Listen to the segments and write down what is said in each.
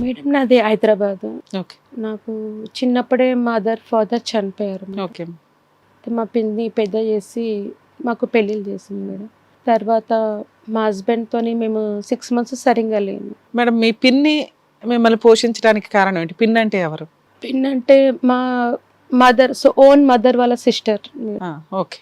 Madam నాది Hyderabad. Okay. నాకు చిన్నప్పుడే మదర్ ఫాదర్ చనిపోయారు. ఓకే. మా పిన్ని పెద్ద చేసి మాకు పెళ్ళిళ్ళు చేసింది మేడం. తర్వాత మా హస్బెండ్తోని మేము సిక్స్ మంత్స్ సరిగ్గా లేను మేడం మీ పిన్ని మిమ్మల్ని పోషించడానికి కారణం ఏంటి? పిన్ అంటే ఎవరు? పిన్ అంటే మా మదర్ సో ఓన్ మదర్ వాళ్ళ సిస్టర్. ఓకే.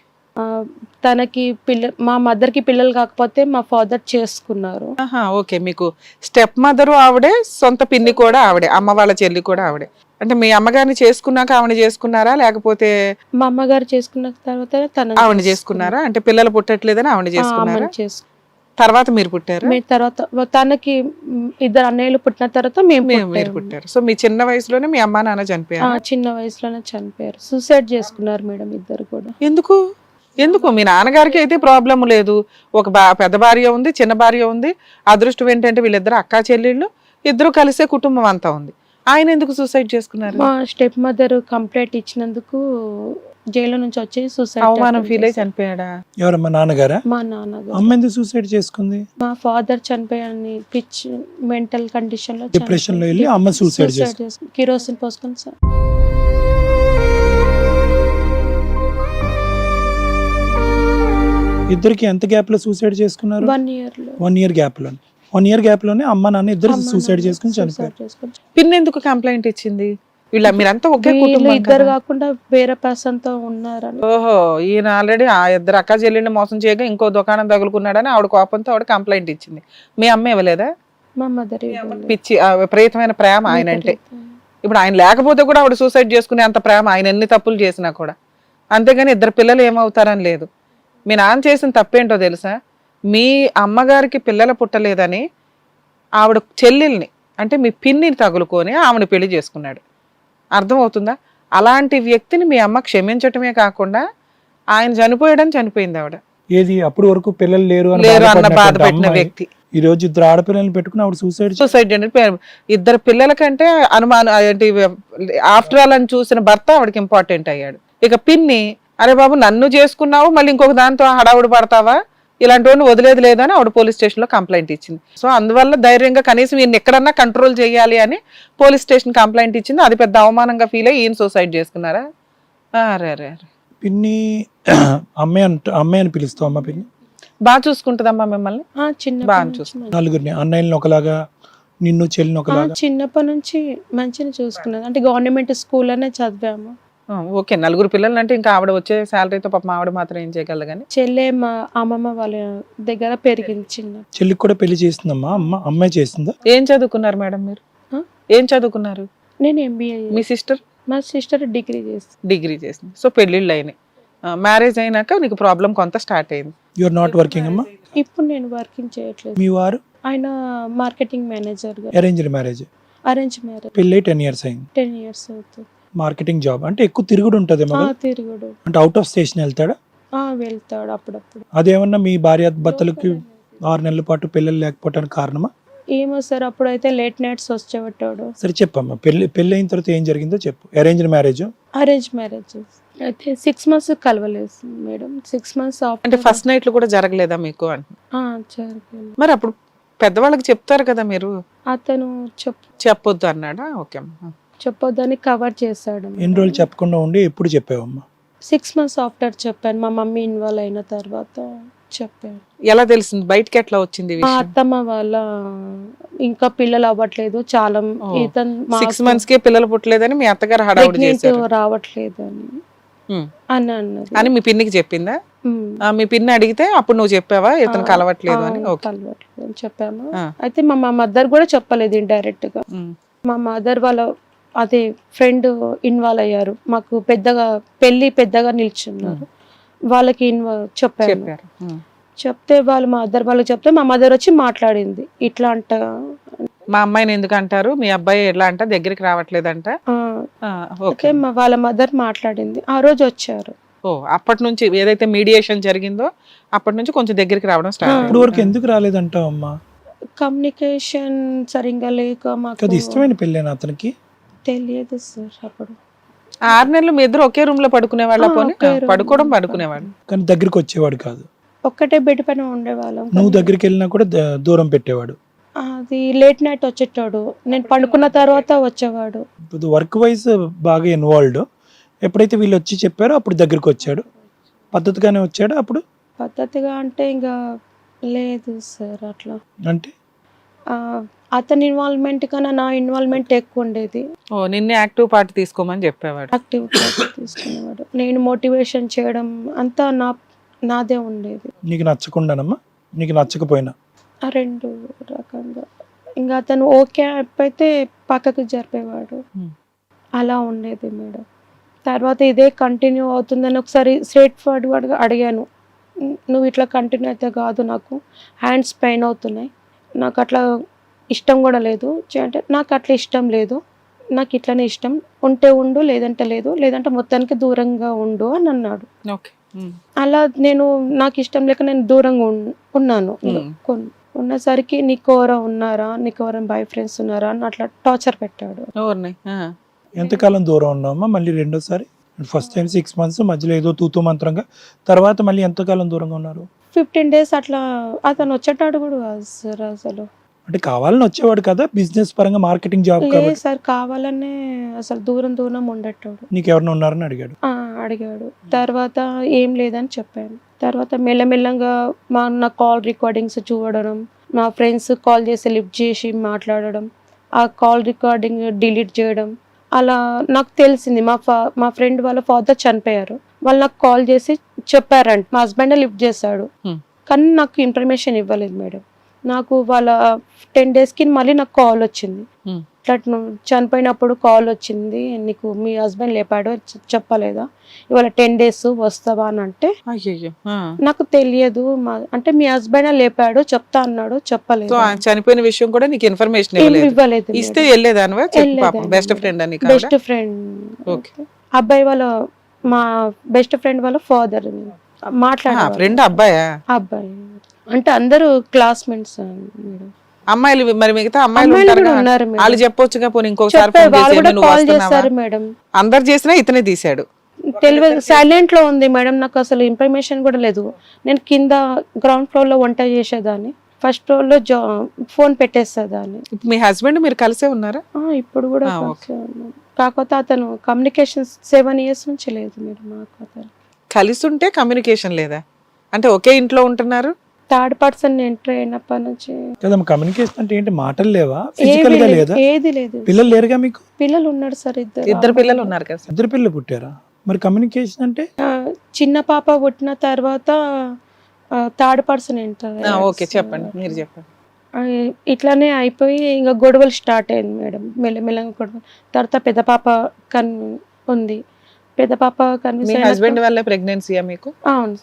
తనకి పిల్ల మా మదర్కి పిల్లలు కాకపోతే మా ఫాదర్ చేసుకున్నారు. ఆహా, ఓకే. మీకు స్టెప్ మదరు ఆవిడే సొంత పిన్ని కూడా ఆవిడే అమ్మ వాళ్ళ చెల్లి కూడా ఆవిడే. అంటే మీ అమ్మగారిని చేసుకున్నాక ఆవిడ చేసుకున్నారా? లేకపోతే మా అమ్మగారు చేసుకున్న తర్వాత తన ఆవిడ చేసుకున్నారా? అంటే పిల్లలు పుట్టట్లేదని ఆవిడ చేసుకున్నారా? తర్వాత మీరు పుట్టారా? మేము తర్వాత తనకి మ్, ఇద్దరు అన్నయ్యలు పుట్టిన తర్వాత మేము మీరు. పుట్టారు. సో మీ చిన్న వయసులోనే మీ అమ్మా నాన్న చనిపోయారు? చిన్న వయసులోనే చనిపోయారు. సూసైడ్ చేసుకున్నారు మేడం ఇద్దరు కూడా. ఎందుకు? ఎందుకు? మీ నాన్నగారికి అయితే ప్రాబ్లం లేదు. ఒక బా పెద్ద భార్య ఉంది చిన్న భార్య ఉంది. అదృష్టం ఏంటంటే వీళ్ళిద్దరు అక్కా చెల్లెళ్ళు ఇద్దరు కలిసే కుటుంబం అంతా ఉంది. ఆయన ఎందుకు సూసైడ్ చేసుకున్నారు? మా స్టెప్ మదర్ కంప్లైంట్ ఇచ్చినందుకు జైలు నుంచి వచ్చి సూసైడ్ అవమానం ఫీల్ అయి చనిపోయాడా? ఎవరమ్మా నాన్నగారా? మా నాన్నగారు. అమ్మ ఎందుకు సూసైడ్ చేసుకుంది? మా ఫాదర్ చనిపోయాని పిచ్ మెంటల్ కండిషన్లో డిప్రెషన్లో వెళ్ళి అమ్మ సూసైడ్ చేసుకుంది చేసుకుని కిరోసిన్ పోసుకొని సార్. ఇద్దరికి ఎంత గ్యాప్లో సూసైడ్ చేసుకున్నారు? వన్ ఇయర్లో. వన్ ఇయర్ గ్యాప్లో వన్ ఇయర్ గ్యాప్లోనే అమ్మ నాన్న ఇద్దరు సూసైడ్ చేసుకుని చనిపోయారు. పిన్ ఎందుకు కంప్లైంట్ ఇచ్చింది? వీళ్ళ మీరంతా ఒకే కుటుంబం ఇద్దరు. కాకుండా వేరే పర్సన్తో ఉన్నారని. ఓహో ఈయన ఆల్రెడీ ఆ ఇద్దరు అక్క చెల్లెల్ని మోసం చేయగా ఇంకో దుకాణం తగులుకున్నాడని ఆవిడ కోపంతో ఆవిడ కంప్లైంట్ ఇచ్చింది. మీ అమ్మ ఇవ్వలేదా? మా మదర్ పిచ్చి ఆ విపరీతమైన ప్రేమ ఆయన అంటే. ఇప్పుడు ఆయన లేకపోతే కూడా ఆవిడ సూసైడ్ చేసుకునే అంత ప్రేమ ఆయన ఎన్ని తప్పులు చేసినా కూడా. అంతేగాని ఇద్దరు పిల్లలు ఏమవుతారని లేదు. మీ నాన్న చేసిన తప్పేంటో తెలుసా? మీ అమ్మగారికి పిల్లలు పుట్టలేదని ఆవిడ చెల్లెల్ని అంటే మీ పిన్నిని తగులుకొని ఆవిడ పెళ్ళి చేసుకున్నాడు. అర్థమవుతుందా? అలాంటి వ్యక్తిని మీ అమ్మ క్షమించటమే కాకుండా ఆయన చనిపోయడం చనిపోయింది ఆవిడ. ఏది? అప్పుడు వరకు పిల్లలు లేరు లేరు అన్న బాధ పెట్టిన వ్యక్తి. ఈ రోజు ఇద్దరు ఆడపిల్లల్ని పెట్టుకుని ఆవిడ సూసైడ్ సూసైడ్ అంటే ఇద్దరు పిల్లల కంటే అనుమానం ఆఫ్టర్ ఆల్ అని చూసిన భర్త ఆవిడకి ఇంపార్టెంట్ అయ్యాడు. ఇక పిన్ని అరే బాబు నన్ను చేసుకున్నావు మళ్ళీ ఇంకొక దాంతో హడావుడి పడతావా? ఇలాంటి వాడిని వదిలేదు లేదని ఆవిడ పోలీస్ స్టేషన్లో కంప్లైంట్ ఇచ్చింది. సో అందువల్ల ధైర్యంగా కనీసం ఈయన ఎక్కడన్నా కంట్రోల్ చేయాలి అని పోలీస్ స్టేషన్ కంప్లైంట్ ఇచ్చింది. అది పెద్ద అవమానంగా ఫీల్ అయ్యి ఈయన సూసైడ్ చేసుకున్నారా? అరే అరే అరే. పిన్ని అమ్మాయి అంట అమ్మాయి అని పిలుస్తావు అమ్మ పిన్ని? బాగా చూసుకుంటుందమ్మా మిమ్మల్ని. ఆ, చిన్నప్పటి బాగా నుంచి. మంచి- నలుగురిని అన్నయ్యని ఒకలాగా నిన్ను చెల్లిని ఆ, ఒకలాగా? చిన్నప్పటి నుంచి మంచిగా చూసుకున్నది అంటే గవర్నమెంట్ స్కూల్లోనే చదివాము. ఓకే నలుగురు పిల్లలు అంటే ఇంకా ఆవిడ వచ్చే శాలరీతో పాపం ఆవిడ మాత్రం ఏం చేయగలదు కానీ? చెల్లె మా అమ్మమ్మ వాళ్ళ దగ్గర పెరిగింది చిన్న. చెల్లికి కూడా పెళ్ళి చేసిందమ్మా? అమ్మ అమ్మాయి చేసిందా? ఏం చదువుకున్నారు మేడం మీరు? ఏం చదువుకున్నారు? నేను ఎంబీఏ మీ సిస్టర్? మా సిస్టర్ డిగ్రీ చేసి డిగ్రీ చేసింది. సో పెళ్ళిళ్ళు అయినాయి. మ్యారేజ్ అయినాక నీకు ప్రాబ్లం కొంత స్టార్ట్ అయింది. యువర్ నాట్ వర్కింగ్ అమ్మా? ఇప్పుడు నేను వర్కింగ్ చేయట్లేదు. మీ వారు? ఆయన మార్కెటింగ్ మేనేజర్గా అరేంజ్డ్ మ్యారేజ్ అరేంజ్ మ్యారేజ్ పెళ్ళి టెన్ ఇయర్స్ అయింది. టెన్ ఇయర్స్ అవుతుంది. Marketing job. అంటే ఎక్కువ తిరుగుడు ఉంటుంది ఆ, తిరుగుడు. అంటే అవుట్ ఆఫ్ స్టేషన్ వెళ్తాడా? ఆ వెళ్తాడు అప్పుడప్పుడు. అదేమన్నా మీ భార్య భర్తలకి ఆరు నెలల పాటు పిల్లలు లేకపోవడానికి కారణమా? ఏమో సార్ అప్పుడైతే లేట్ నైట్స్ వచ్చేవాడు సరే చెప్పమ్మా. పెళ్ళి పెళ్ళి అయిన తర్వాత ఏం జరిగిందో చెప్పు. అరేంజ్డ్ మ్యారేజ్ అరేంజ్ మ్యారేజెస్ అయితే సిక్స్ మంత్స్ కలవలేదు మేడం. సిక్స్ మంత్స్ అంటే ఫస్ట్ నైట్లు కూడా జరగలేదా మీకు అంటే జరిగింది మరి అప్పుడు పెద్దవాళ్ళకి చెప్తారు కదా మీరు? అతను చెప్ చెప్పొద్దు అన్నాడా? ఓకే అమ్మా. చెప్పొద్దని కవర్ చేశాడు ఎన్ని రోజులు చెప్పకుండా ఉండి ఎప్పుడు చెప్పావమ్మా? సిక్స్ మంత్స్ ఆఫ్టర్ చెప్పాను. మా మమ్మీ ఇన్వాల్వ్ అయిన తర్వాత చెప్పాను. ఎలా తెలిసింది? బయటకి ఎట్లా వచ్చింది మా అత్తమ్మ వాళ్ళ ఇంకా పిల్లలు అవ్వట్లేదు. చాలా. ఇతను సిక్స్ మంత్స్కి పిల్లలు పుట్టలేదని మీ అత్తగారు హడావుడి చేశారు. రావట్లేదు అని. అని అన్నది. అని మీ పిన్నికి చెప్పిందా? మీ పిన్ని అడిగితే అప్పుడు నువ్వు చెప్పావా? ఇతను కలవట్లేదు అని? కలవట్లేదు అని చెప్పాము. అయితే మా మా మదర్ కూడా చెప్పలేదు ఇండైరెక్ట్గా. మా మదర్ వాళ్ళ అదే ఫ్రెండ్ ఇన్వాల్వ్ అయ్యారు. మాకు పెద్దగా పెళ్ళి పెద్దగా నిల్చున్నారు. వాళ్ళకి ఇన్వాల్వ్ చెప్పాను చెప్పారు. చెప్తే వాళ్ళు మా మదర్ వాళ్ళకి చెప్తే మా మదర్ వచ్చి మాట్లాడింది. ఇట్లా అంట. మా అమ్మాయిని ఎందుకు అంటారు? మీ అబ్బాయి ఎట్లా అంట? దగ్గరికి రావట్లేదంట. ఓకే. మా వాళ్ళ మదర్ మాట్లాడింది. ఆ రోజు వచ్చారు. ఓ అప్పటి నుంచి ఏదైతే మీడియేషన్ జరిగిందో అప్పటి నుంచి కొంచెం దగ్గరికి రావడం స్టార్ట్ ఇప్పుడు వరకు ఎందుకు రాలేదంటావు అమ్మా కమ్యూనికేషన్ సరిగ్గా లేక అది మాకు ఇష్టమైన పెళ్ళేనా అతనికి? తెలియదు సార్ అప్పుడు. ఆరు నెలలు మీ ఇద్దరు ఒకే రూమ్లో పడుకునే వాళ్ళ ఆ, పోనీ. పడుకోవడం పడుకునేవాడు కానీ దగ్గరికి వచ్చేవాడు కాదు. ఒక్కటే బెడ్ పైన ఉండేవాళ్ళం. నువ్వు దగ్గరికి వెళ్ళినా కూడా ద- దూరం పెట్టేవాడు. అది లేట్ నైట్ వచ్చేటాడు. నేను పండుకున్న తర్వాత వచ్చేవాడు. ఇప్పుడు వర్క్ వైజ్ బాగా ఇన్వాల్వ్డ్. ఎప్పుడైతే వీళ్ళు వచ్చి చెప్పారో అప్పుడు దగ్గరికి వచ్చాడు. పద్ధతిగానే వచ్చాడు అప్పుడు? పద్ధతిగా అంటే ఇంకా లేదు సార్ అట్లా. అంటే? ఆ, అతని ఇన్వాల్వ్మెంట్ కన్నా నా ఇన్వాల్వ్మెంట్ ఎక్కువ ఉండేది. ఓ నిన్నే యాక్టివ్ పార్ట్ తీసుకోమని చెప్పేవాడు. యాక్టివ్ తీసుకునేవాడు. నేను మోటివేషన్ చేయడం అంతా నా నాదే ఉండేది. నీకు నచ్చకుండానమ్మా? నీకు నచ్చకపోయినా? ఆ రెండు రకంగా. ఇంకా అతను ఓకే అయిపోతే పక్కకు జరిపేవాడు. Hmm. అలా ఉండేది మేడం. తర్వాత ఇదే కంటిన్యూ అవుతుందని ఒకసారి స్ట్రేట్ ఫార్వర్డ్గా అడిగాను. "ఉమ్, నువ్వు ఇట్లా కంటిన్యూ అయితే కాదు నాకు. హ్యాండ్స్ పెయిన్ అవుతున్నాయి. నాకు అట్లా ఇష్టం కూడా లేదు. అంటే నాకు అట్లా ఇష్టం లేదు. నాకు ఇట్లనే ఇష్టం. ఉంటే ఉండు లేదంటే లేదు. లేదంటే మొత్తానికి దూరంగా ఉండు అని అన్నాడు. అలా నేను నాకు ఇష్టం లేక నేను దూరంగా ఉన్- ఉన్నాను. ఉన్నసరికి నీకు ఎవరో ఉన్నారా? నీకు ఎవరైనా బాయ్ ఫ్రెండ్స్ ఉన్నారా? అని అట్లా టార్చర్ పెట్టాడు. ఎంతకాలం దూరం ఉన్నామా? మళ్ళీ రెండోసారి? ఫస్ట్ టైం సిక్స్ మంత్స్ మధ్యలో ఏదో తూతూ మంత్రంగా. తర్వాత మళ్ళీ ఎంతకాలం దూరంగా ఉన్నారు? ఫిఫ్టీన్ డేస్ అట్లా అతను వచ్చేటాడు కూడా కాదు సార్ అసలు. అంటే కావాలని వచ్చేవాడు కదా బిజినెస్ పరంగా మార్కెటింగ్ జాబ్ కాబట్టి. సార్ కావాలనే అసలు దూరం దూరం ఉండేటాడు. నీకు ఎవరైనా ఉన్నారని అడిగాడు. ఆ, అడిగాడు. తర్వాత ఏం లేదని చెప్పాను తర్వాత మెల్లమెల్లగా మా నా కాల్ రికార్డింగ్స్ చూడడం మా ఫ్రెండ్స్ కాల్ చేసి లిఫ్ట్ చేసి మాట్లాడడం ఆ కాల్ రికార్డింగ్ డిలీట్ చేయడం అలా నాకు తెలిసింది. మా ఫా మా ఫ్రెండ్ వాళ్ళ ఫాదర్ చనిపోయారు. వాళ్ళు నాకు కాల్ చేసి చెప్పారంట. మా హస్బెండ్ లిఫ్ట్ చేశాడు. Hmm. కానీ నాకు ఇన్ఫర్మేషన్ ఇవ్వలేదు మేడం. నాకు వాళ్ళ టెన్ డేస్కి మళ్ళీ నాకు కాల్ వచ్చింది. Hmm. ఇట్లా నువ్వు చనిపోయినప్పుడు కాల్ వచ్చింది. నీకు మీ హస్బెండ్ లేపాడు చెప్పలేదా? ఇవాళ టెన్ డేస్ వస్తావా అని అంటే. నాకు తెలియదు. అంటే మీ హస్బెండ్ లేపాడు చెప్తా అన్నాడు చెప్పలేదు? చనిపోయిన విషయం కూడా నీకు ఇన్ఫర్మేషన్ ఇవ్వలేదు. ఇస్తే బెస్ట్. ఫ్రెండ్ అని బెస్ట్ ఫ్రెండ్. అబ్బాయి వాళ్ళ మా బెస్ట్ ఫ్రెండ్ వాళ్ళ ఫాదర్ మాట్లాడే ఫ్రెండ్ అబ్బాయా? అబ్బాయి. అంటే అందరూ క్లాస్మేట్స్ అమ్మాయిలు మరి మిగతా అమ్మాయిలు అమ్మాయిలు ఉంటారు కూడా కదా ఉన్నారు మేడం. వాళ్ళు చెప్పొచ్చుగా పోనీ ఇంకొకసారి వాళ్ళు కూడా "ఏమి నువ్వు కాల్ వస్తున్నావా? చేశారు మేడం. అందరు చేసినా ఇతనే తీశాడు. తెలియదు సైలెంట్లో ఉంది మేడం. నాకు అసలు ఇన్ఫర్మేషన్ కూడా లేదు. నేను కింద గ్రౌండ్ ఫ్లోర్లో వంట చేసేదాన్ని. ఫస్ట్ ఫ్లోర్లో జా ఫోన్ పెట్టేసేదాన్ని. ఇప్పుడు మీ హస్బెండ్ మీరు కలిసే ఉన్నారా? ఆ, ఇప్పుడు కూడా ఆ, ఉన్నాం. కాకపోతే అతను కమ్యూనికేషన్ సెవెన్ ఇయర్స్ నుంచి లేదు మేడం. అతను. కలిసి ఉంటే కమ్యూనికేషన్ లేదా? అంటే ఒకే ఇంట్లో ఉంటున్నారు? థర్డ్ పర్సన్ ఎంటర్ అయినప్పటి నుంచి. కదమ్మా కమ్యూనికేషన్ అంటే ఏంటి? మాటలు లేవా? ఏది ఫిజికల్గా లేదు, ఏది లేదు. పిల్లలు లేరుగా మీకు? పిల్లలు ఉన్నారు సార్ ఇద్దరు. ఇద్దరు పిల్లలు ఉన్నారు కదా సార్. ఇద్దరు పిల్లలు పుట్టారా? మరి కమ్యూనికేషన్ అంటే? చిన్న పాప పుట్టిన తర్వాత థర్డ్ పర్సన్ ఎంటర్ ఆ, ఓకే చెప్పండి. మీరు చెప్పండి. ఇట్లానే అయిపోయి ఇంకా గొడవలు స్టార్ట్ అయింది మేడం. మెల్లమెల్లగా గొడవలు. తర్వాత పెద్ద పాప కన్ ఉంది. పెద్ద పాప మీ కన్విన్స్ హస్బెండ్ వల్లే ప్రెగ్నెన్సీయా మీకు? అవును.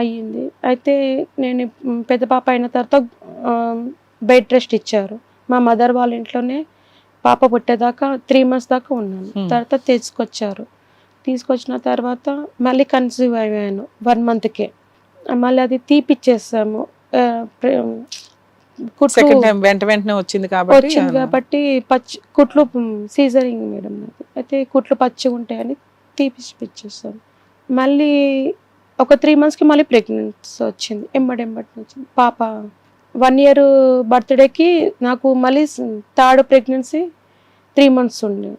అయ్యింది. అయితే నేను పెద్ద పాప అయిన తర్వాత బెడ్ రెస్ట్ ఇచ్చారు. మా మదర్ వాళ్ళ ఇంట్లోనే పాప పుట్టేదాకా త్రీ మంత్స్ దాకా ఉన్నాను. తర్వాత తీసుకొచ్చారు. తీసుకొచ్చిన తర్వాత మళ్ళీ కన్సీవ్ అయ్యాను వన్ మంత్కే మళ్ళీ అది తీపిచ్చేసాము. కుట్లు వెంట వెంటనే వచ్చింది కాబట్టి వచ్చింది కాబట్టి పచ్చి కుట్లు సీజరింగ్ మేడం అయితే కుట్లు పచ్చిగా ఉంటాయని తీపిచ్చిపిచ్చేస్తాను మళ్ళీ ఒక త్రీ మంత్స్కి మళ్ళీ ప్రెగ్నెన్సీ వచ్చింది ఎంబడి ఎంబడి వచ్చింది పాప వన్ ఇయర్ బర్త్డేకి నాకు మళ్ళీ థర్డ్ ప్రెగ్నెన్సీ త్రీ మంత్స్ ఉండే.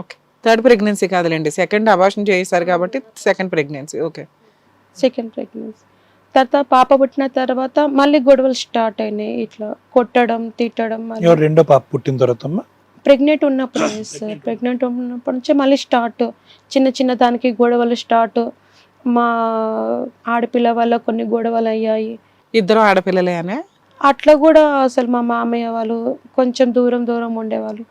ఓకే థర్డ్ ప్రెగ్నెన్సీ కాదులేండి సెకండ్ అబార్షన్ చేశారు కాబట్టి second pregnancy okay second pregnancy తర్వాత పాప పుట్టిన తర్వాత మళ్ళీ గొడవలు స్టార్ట్ అయినాయి ఇట్లా కొట్టడం తిట్టడం రెండో పాప పుట్టిన తర్వాత అమ్మా? ప్రెగ్నెంట్ ఉన్నప్పుడు సార్ ప్రెగ్నెంట్ ఉన్నప్పటి నుంచి మళ్ళీ స్టార్ట్ చిన్న చిన్న దానికి గొడవలు స్టార్ట్ మా ఆడపిల్ల వల్ల కొన్ని గొడవలు అయ్యాయి. ఇద్దరు ఆడపిల్లలే అనే అట్లా కూడా అసలు మా మామయ్య వాళ్ళు కొంచెం దూరం దూరం ఉండేవాళ్ళు.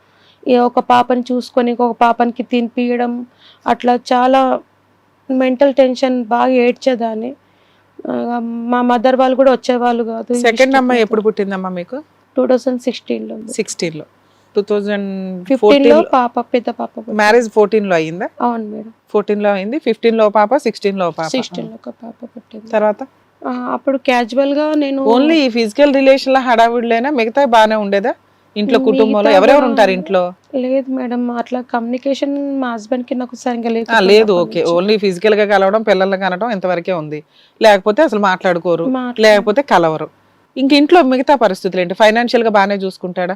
ఒక పాపని చూసుకొని ఇంకొక పాపనికి తినిపియడం అట్లా చాలా మెంటల్ టెన్షన్ బాగా ఏడ్చేదాన్ని. మా మదర్ వాళ్ళు కూడా వచ్చేవాళ్ళు కాదు సెకండ్ అమ్మాయి ఎప్పుడు పుట్టిందమ్మా మీకు? టూ థౌజండ్ సిక్స్టీన్లో సిక్స్టీన్లో టూ థౌజండ్ ఫిఫ్టీన్లో పాప పెద్ద పాప. మ్యారేజ్ ఫోర్టీన్లో అయిందా? అవును మేడం. ఫోర్టీన్లో అయింది. ఫిఫ్టీన్లో పాప సిక్స్టీన్లో పాప. సిక్స్టీన్ ఒక పాప పుట్టింది. తర్వాత? అప్పుడు క్యాజువల్గా నేను ఓన్లీ ఈ ఫిజికల్ రిలేషన్లో హడావిడిలేనా? మిగతా బానే ఉండేదా? ఇంట్లో కుటుంబంలో? ఎవరెవరు ఉంటారు ఇంట్లో? లేదు మేడం అట్లా కమ్యూనికేషన్ మా హస్బెండ్కి నాకు సరిగ్గా లేదు. లేదు ఓకే. ఓన్లీ ఫిజికల్గా కలవడం పిల్లల్ని కనడం ఇంతవరకే ఉంది. లేకపోతే అసలు మాట్లాడుకోరు. లేకపోతే కలవరు. ఇంక ఇంట్లో మిగతా పరిస్థితులు ఏంటి? ఫైనాన్షియల్గా బాగానే చూసుకుంటాడా?